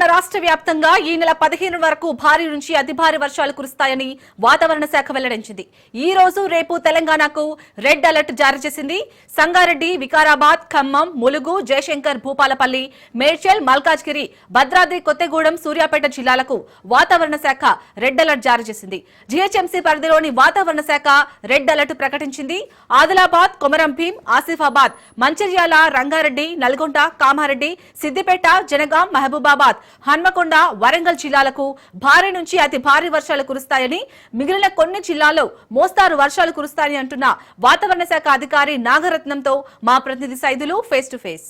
తెలంగాణ రాష్ట్ర వ్యాప్తంగా ఈ నెల పదిహేను వరకు భారీ నుంచి అతి భారీ వర్షాలు కురుస్తాయని వాతావరణ శాఖ వెల్లడించింది. ఈ రోజు రేపు తెలంగాణకు రెడ్ అలర్ట్ జారీ చేసింది. సంగారెడ్డి వికారాబాద్ ఖమ్మం ములుగు జయశంకర్ భూపాలపల్లి మేడ్చల్ మల్కాజ్గిరి భద్రాద్రి కొత్తగూడెం సూర్యాపేట జిల్లాలకు వాతావరణ శాఖ రెడ్ అలర్ట్ జారీ చేసింది. జీహెచ్ఎంసీ పరిధిలోని వాతావరణ శాఖ రెడ్ అలర్ట్ ప్రకటించింది. ఆదిలాబాద్ కొమరం భీం ఆసిఫాబాద్ మంచిర్యాల రంగారెడ్డి నల్గొండ కామారెడ్డి సిద్దిపేట జనగాం మహబూబాబాద్ హన్మకొండ వరంగల్ జిల్లాలకు భారీ నుంచి అతి భారీ వర్షాలు కురుస్తాయని మిగిలిన కొన్ని జిల్లాల్లో మోస్తారు వర్షాలు కురుస్తాయని అంటున్న వాతావరణ శాఖ అధికారి నాగరత్నంతో మా ప్రతినిధి Saidulu face to face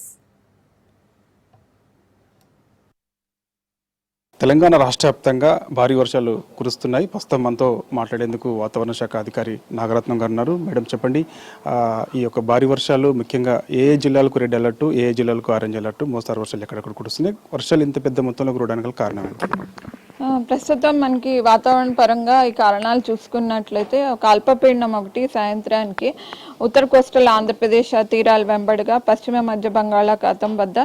Telangana రాష్ట్ర వ్యాప్తంగా భారీ వర్షాలు కురుస్తున్నాయి. ప్రస్తుతం మనతో మాట్లాడేందుకు వాతావరణ శాఖ అధికారి నాగరత్నం గారు ఉన్నారు. మేడం చెప్పండి ఈ యొక్క భారీ వర్షాలు ముఖ్యంగా ఏ ఏ జిల్లాలకు రెడ్ అలర్ట్ ఏ జిల్లాలకు ఆరెంజ్ అలర్ట్ మోస్తారు వర్షాలు ఎక్కడెక్కడ కురుస్తున్నాయి వర్షాలు ఇంత పెద్ద మొత్తంలో కురవడానికి కారణం ఏంటి? ప్రస్తుతం మనకి వాతావరణ పరంగా ఈ కారణాలు చూసుకున్నట్లయితే ఒక అల్పపీడనం ఒకటి సాయంత్రానికి ఉత్తర కోస్టల్ ఆంధ్రప్రదేశ్ తీరాల వెంబడిగా పశ్చిమ మధ్య బంగాళాఖాతం వద్ద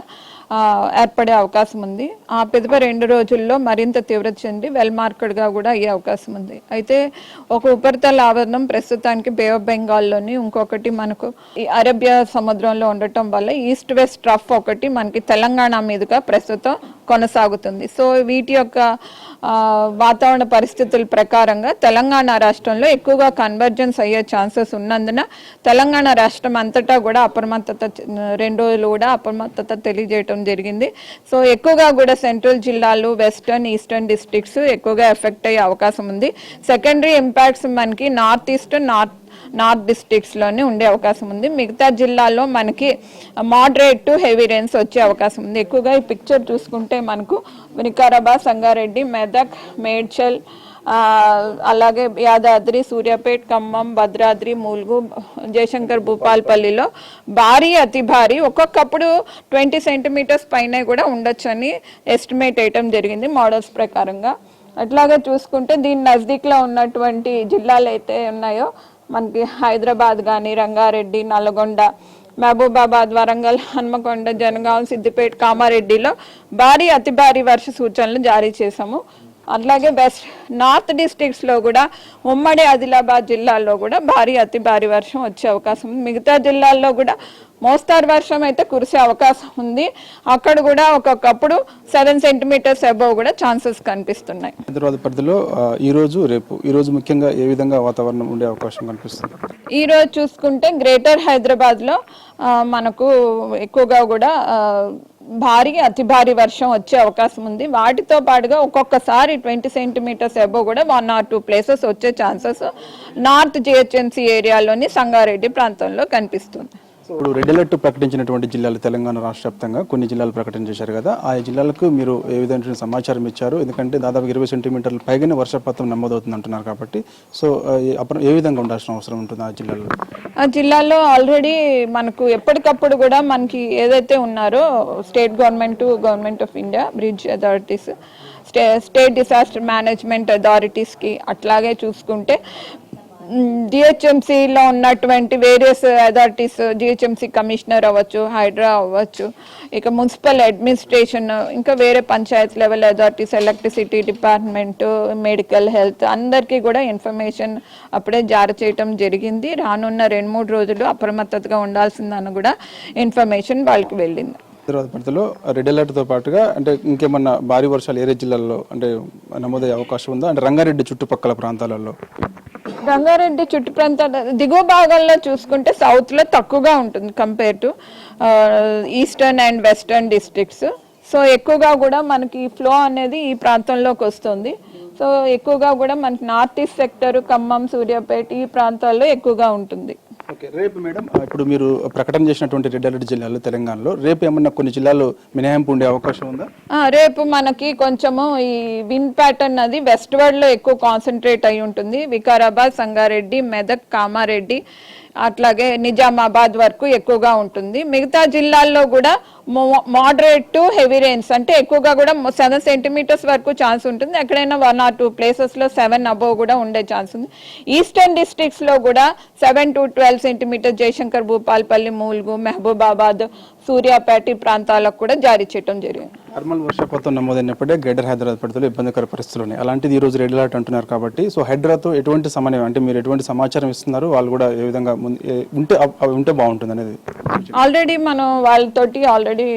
ఏర్పడే అవకాశం ఉంది. ఆ పెదప రెండు రోజుల్లో మరింత తీవ్రత చెంది వెల్ మార్కెడ్గా కూడా అయ్యే అవకాశం ఉంది. అయితే ఒక ఉపరితల ఆవరణం ప్రస్తుతానికి బే ఆఫ్ బెంగాల్లోని ఇంకొకటి మనకు ఈ అరేబియా సముద్రంలో ఉండటం వల్ల ఈస్ట్ వెస్ట్ ట్రఫ్ ఒకటి మనకి తెలంగాణ మీదుగా ప్రస్తుతం కొనసాగుతుంది. సో వీటి యొక్క వాతావరణ పరిస్థితుల ప్రకారంగా తెలంగాణ రాష్ట్రంలో ఎక్కువగా కన్వర్జెన్స్ అయ్యే ఛాన్సెస్ ఉన్నందున తెలంగాణ రాష్ట్రం అంతటా కూడా అప్రమత్తత రెండు రోజులు కూడా అప్రమత్తత తెలియజేయటం జరిగింది. సో ఎక్కువగా కూడా సెంట్రల్ జిల్లాలు వెస్టర్న్ ఈస్టర్న్ డిస్ట్రిక్ట్స్ ఎక్కువగా ఎఫెక్ట్ అయ్యే అవకాశం ఉంది. సెకండరీ ఇంపాక్ట్స్ మనకి నార్త్ ఈస్ట్ నార్త్ నార్త్ డిస్ట్రిక్ట్స్లోనే ఉండే అవకాశం ఉంది. మిగతా జిల్లాల్లో మనకి మోడరేట్ టు హెవీ రెయిన్స్ వచ్చే అవకాశం ఉంది. ఎక్కువగా ఈ పిక్చర్ చూసుకుంటే మనకు వికారాబాద్ సంగారెడ్డి మెదక్ మేడ్చల్ అలాగే యాదాద్రి సూర్యాపేట్ ఖమ్మం భద్రాద్రి మూలుగు జయశంకర్ భూపాల్పల్లిలో భారీ అతి భారీ ఒక్కొక్కప్పుడు ట్వంటీ సెంటీమీటర్స్ పైన కూడా ఉండొచ్చని ఎస్టిమేట్ వేయటం జరిగింది మోడల్స్ ప్రకారంగా. అట్లాగే చూసుకుంటే దీని నజదీక్లో ఉన్నటువంటి జిల్లాలు అయితే ఉన్నాయో మనకి హైదరాబాద్ కానీ రంగారెడ్డి నల్గొండ మహబూబాబాద్ వరంగల్ హన్మకొండ జనగాం సిద్దిపేట కామారెడ్డిలో భారీ అతి భారీ వర్ష సూచనలు జారీ చేశాము. అట్లాగే వెస్ట్ నార్త్ డిస్ట్రిక్ట్స్లో కూడా ఉమ్మడి ఆదిలాబాద్ జిల్లాల్లో కూడా భారీ అతి భారీ వర్షం వచ్చే అవకాశం ఉంది. మిగతా జిల్లాల్లో కూడా మోస్తారు వర్షం అయితే కురిసే అవకాశం ఉంది. అక్కడ కూడా ఒక్కొక్కప్పుడు సెవెన్ సెంటీమీటర్స్ అబౌవ్ కూడా ఛాన్సెస్ కనిపిస్తున్నాయి. హైదరాబాద్ పరిధిలో ఈ రోజు రేపు ఈ రోజు ముఖ్యంగా ఏ విధంగా వాతావరణం ఉండే అవకాశం కనిపిస్తుంది? ఈ రోజు చూసుకుంటే గ్రేటర్ హైదరాబాద్లో మనకు ఎక్కువగా కూడా భారీ అతి భారీ వర్షం వచ్చే అవకాశం ఉంది. వాటితో పాటుగా ఒక్కొక్కసారి ట్వంటీ సెంటీమీటర్స్ ఎబో కూడా వన్ ఆర్ టూ ప్లేసెస్ వచ్చే ఛాన్సెస్ నార్త్ జిహెచ్ఎంసీ ఏరియాలోని సంగారెడ్డి ప్రాంతంలో కనిపిస్తుంది. ఇప్పుడు రెడ్ అలర్ట్ ప్రకటించినటువంటి జిల్లాలు తెలంగాణ రాష్ట్ర వ్యాప్తంగా కొన్ని జిల్లాలు ప్రకటన చేశారు కదా. ఆ జిల్లాలకు మీరు ఏ విధమైన సమాచారం ఇచ్చారు? ఎందుకంటే దాదాపు ఇరవై సెంటీమీటర్ల పైగానే వర్షపాతం నమోదవుతుంది అంటున్నారు కాబట్టి. సో అప్పుడు ఏ విధంగా ఉండాల్సిన అవసరం ఉంటుంది ఆ జిల్లాలో? ఆ జిల్లాలో ఆల్రెడీ మనకు ఎప్పటికప్పుడు కూడా మనకి ఏదైతే ఉన్నారో state government government of India bridge authorities stay state disaster management అథారిటీస్కి అట్లాగే చూసుకుంటే జిహెచ్ఎంసీలో ఉన్నటువంటి వేరియస్ అథారిటీస్ జిహెచ్ఎంసీ కమిషనర్ అవ్వచ్చు హైడ్రా అవ్వచ్చు ఇక మున్సిపల్ అడ్మినిస్ట్రేషన్ ఇంకా వేరే panchayat level authorities electricity department medical health అందరికీ కూడా ఇన్ఫర్మేషన్ అప్పుడే జారీ చేయటం జరిగింది. రానున్న రెండు మూడు రోజులు అప్రమత్తతగా ఉండాల్సిందని కూడా ఇన్ఫర్మేషన్ వాళ్ళకి వెళ్ళింది. హైదరాబాద్ పరిధిలో రెడ్ అలర్ట్తో పాటుగా అంటే ఇంకేమన్నా భారీ వర్షాలు ఏరే జిల్లాల్లో అంటే నమోదయ్యే అవకాశం ఉందా? అంటే రంగారెడ్డి చుట్టుపక్కల ప్రాంతాలలో. రంగారెడ్డి చుట్టు ప్రాంతాల దిగువ భాగంలో చూసుకుంటే సౌత్లో తక్కువగా ఉంటుంది compare to eastern and western districts so ఎక్కువగా కూడా మనకి ఫ్లో అనేది ఈ ప్రాంతంలోకి వస్తుంది. సో ఎక్కువగా కూడా మనకి north east sector Khammam Suryapet ఈ ప్రాంతాల్లో ఎక్కువగా ఉంటుంది. ఓకే రేపు మేడం. ఇప్పుడు మీరు ప్రకటన చేసినటువంటి రెడ్ అలర్ట్ జిల్లాలో తెలంగాణలో రేపు ఏమన్నా కొన్ని జిల్లాల్లో మినహాయింపు ఉండే అవకాశం ఉందా? రేపు మనకి కొంచెము ఈ విన్ ప్యాటర్న్ అది వెస్ట్వర్డ్లో ఎక్కువ కాన్సన్ట్రేట్ అయి ఉంటుంది. వికారాబాద్ సంగారెడ్డి మెదక్ కామారెడ్డి అట్లాగే నిజామాబాద్ వరకు ఎక్కువగా ఉంటుంది. మిగతా జిల్లాల్లో కూడా మోడరేట్ టు హెవీ రెయిన్స్ అంటే ఎక్కువగా కూడా సెవెన్ సెంటీమీటర్స్ వరకు ఛాన్స్ ఉంటుంది. ఎక్కడైనా వన్ ఆర్ టూ ప్లేసెస్లో సెవెన్ అబోవ్ కూడా ఉండే ఛాన్స్ ఉంది. ఈస్టర్న్ డిస్ట్రిక్ట్స్లో కూడా seven to twelve centimeter Jayashankar Bhupalpally Mulugu Mahabubabad Suryapet ప్రాంతాలకు కూడా జారీ చేయడం జరిగింది. నార్మల్ వర్షపాతం నమోదైనప్పుడే గ్రేటర్ హైదరాబాద్ పరిధిలో ఇబ్బందికర పరిస్థితులు ఉన్నాయి. అలాంటిది ఈ రోజు రెడ్ అలర్ట్ అంటున్నారు కాబట్టి సో హైదరాబాద్తో ఎటువంటి సమన్వయం అంటే మీరు ఎటువంటి సమాచారం ఇస్తున్నారు? వాళ్ళు కూడా ఏ విధంగా ఉంటే ఉంటే బాగుంటుంది అనేది ఆల్రెడీ మనం వాళ్ళతోటి ఆల్రెడీ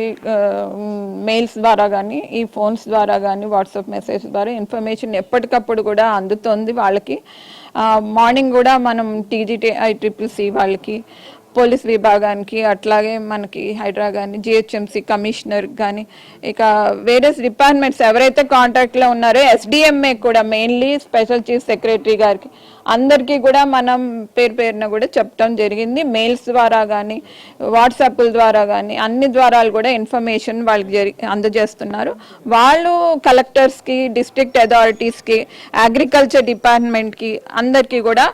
మెయిల్స్ ద్వారా కానీ ఈ ఫోన్స్ ద్వారా కానీ వాట్సాప్ మెసేజ్ ద్వారా ఇన్ఫర్మేషన్ ఎప్పటికప్పుడు కూడా అందుతుంది వాళ్ళకి. మార్నింగ్ కూడా మనం టీజీటీ ఐ ట్రిపుల్ సి వాళ్ళకి పోలీస్ విభాగానికి అట్లాగే మనకి హైడ్రా కానీ జిహెచ్ఎంసీ కమిషనర్ కానీ ఇక వేరియస్ డిపార్ట్మెంట్స్ ఎవరైతే కాంటాక్ట్లో ఉన్నారో ఎస్డిఎంఏ కూడా మెయిన్లీ స్పెషల్ చీఫ్ సెక్రటరీ గారికి అందరికీ కూడా మనం పేరు పేరున కూడా చెప్పడం జరిగింది. మెయిల్స్ ద్వారా కానీ వాట్సాప్ల ద్వారా కానీ అన్ని ద్వారాలు కూడా ఇన్ఫర్మేషన్ వాళ్ళకి జరి అందజేస్తున్నారు. వాళ్ళు కలెక్టర్స్కి డిస్ట్రిక్ట్ అథారిటీస్కి అగ్రికల్చర్ డిపార్ట్మెంట్కి అందరికీ కూడా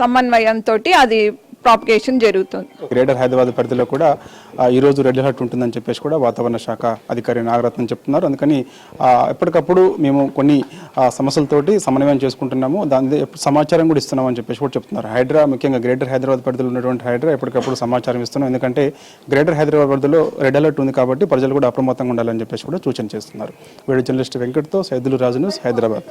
సమన్వయంతో అది ప్రాపగేషన్ జరుగుతుంది. గ్రేటర్ హైదరాబాద్ పరిధిలో కూడా ఈరోజు రెడ్ అలర్ట్ ఉంటుందని చెప్పేసి కూడా వాతావరణ శాఖ అధికారి నాగరత్నం చెప్తున్నారు. అందుకని ఎప్పటికప్పుడు మేము కొన్ని సమస్యలతోటి సమన్వయం చేసుకుంటున్నాము. దాని సమాచారం కూడా ఇస్తున్నాం అని చెప్పేసి కూడా చెప్తున్నారు. హైడ్రా ముఖ్యంగా గ్రేటర్ హైదరాబాద్ పరిధిలో ఉన్నటువంటి హైడ్రా ఎప్పటికప్పుడు సమాచారం ఇస్తున్నాం. ఎందుకంటే గ్రేటర్ హైదరాబాద్ పరిధిలో రెడ్ అలర్ట్ ఉంది కాబట్టి ప్రజలు కూడా అప్రమత్తంగా ఉండాలని చెప్పేసి కూడా సూచన చేస్తున్నారు. వీడియో జర్నలిస్ట్ వెంకట్తో సైదులు రాజు న్యూస్ హైదరాబాద్.